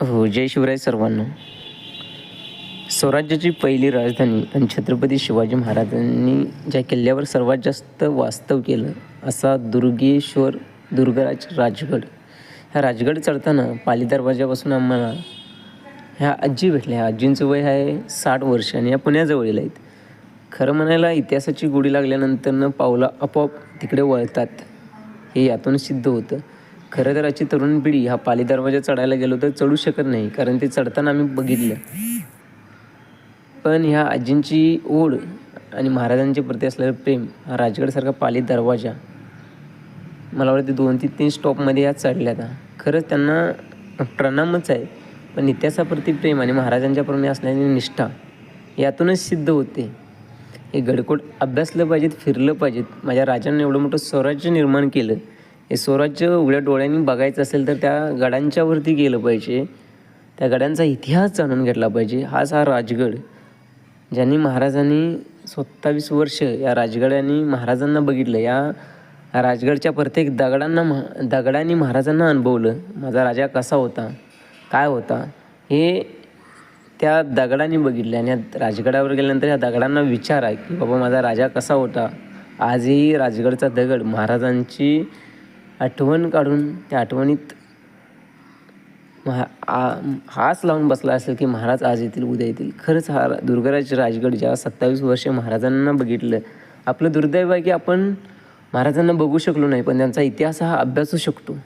हो जय शिवराय सर्वांना. स्वराज्याची पहिली राजधानी आणि छत्रपती शिवाजी महाराजांनी ज्या किल्ल्यावर सर्वात जास्त वास्तव केलं असा दुर्गेश्वर दुर्गराज राजगड. ह्या राजगड चढताना पाली दरवाजापासून आम्हाला ह्या आजी भेटल्या. ह्या आजींचं वय आहे साठ वर्ष आणि या पुण्याजवळील आहेत. खरं म्हणायला इतिहासाची गोडी लागल्यानंतरनं पावलं आपोआप तिकडे वळतात. हे यातून सिद्ध होतं. खरं तर आजची तरुण पिढी हा पाली दरवाजा चढायला गेलो तर चढू शकत नाही कारण ते चढताना आम्ही बघितलं. पण ह्या आजींची ओढ आणि महाराजांच्या प्रती असलेलं प्रेम हा राजगडसारखा पाली दरवाजा मला वाटतं दोन ते तीन स्टॉपमध्ये या चढल्या आता. खरंच त्यांना प्रणामच आहे पण इतिहासाप्रती प्रेम आणि महाराजांच्या प्रमाणे असणारी निष्ठा यातूनच सिद्ध होते. हे गडकोट अभ्यासलं पाहिजेत फिरलं पाहिजेत. माझ्या राजानं एवढं मोठं स्वराज्य निर्माण केलं. हे स्वराज्य उघड्या डोळ्यांनी बघायचं असेल तर त्या गडांच्यावरती गेलं पाहिजे. त्या गडांचा इतिहास जाणून घेतला पाहिजे. हाच हा राजगड ज्यांनी महाराजांनी सत्तावीस वर्ष या राजगडांनी महाराजांना बघितलं. या राजगडच्या प्रत्येक दगडांना महा दगडांनी महाराजांना अनुभवलं. माझा राजा कसा होता? काय होता? हे त्या दगडांनी बघितलं आणि राजगडावर गेल्यानंतर या दगडांना विचारा की बाबा माझा राजा कसा होता? आजही राजगडचा दगड महाराजांची आठवण काढून त्या आठवणीत महा आ- हाच लावून बसला असेल की महाराज आज येतील उद्या येतील. खरंच हा दुर्गराज राजगड ज्या सत्तावीस वर्ष महाराजांना बघितलं आपलं दुर्दैव आहे की आपण महाराजांना बघू शकलो नाही पण त्यांचा इतिहास हा अभ्यासू शकतो.